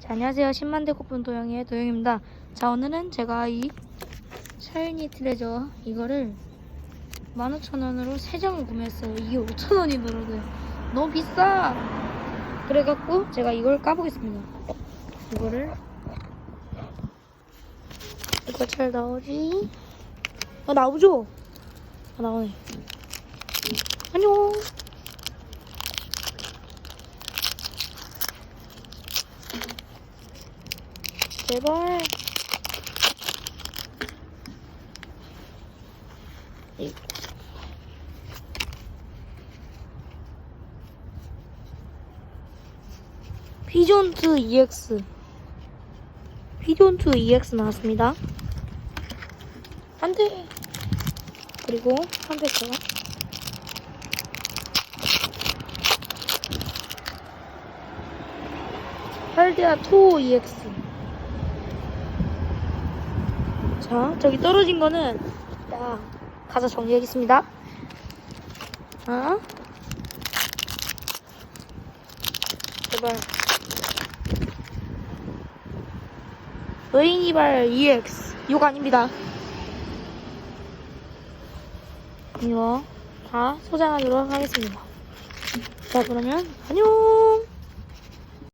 자, 안녕하세요. 10만 대 쿠폰 도영이의 도영입니다. 자, 오늘은 제가 이 샤이니 트레저 이거를 15,000원으로 3장을 구매했어요. 이게 5,000원이 들어요. 너무 비싸! 그래갖고 제가 이걸 까보겠습니다. 이거를 이거 잘 나오지? 아, 나오죠? 아, 나오네. 안녕! 제발. 이- 피존2 EX 피존2 EX 나왔습니다. 안돼 그리고 한대 더. 할디아 2 EX 자, 저기 떨어진 거는 자, 가서 정리하겠습니다. 아, 제발. 의인이발 EX 이거 아닙니다. 이거 다 소장하도록 하겠습니다. 자, 그러면 안녕.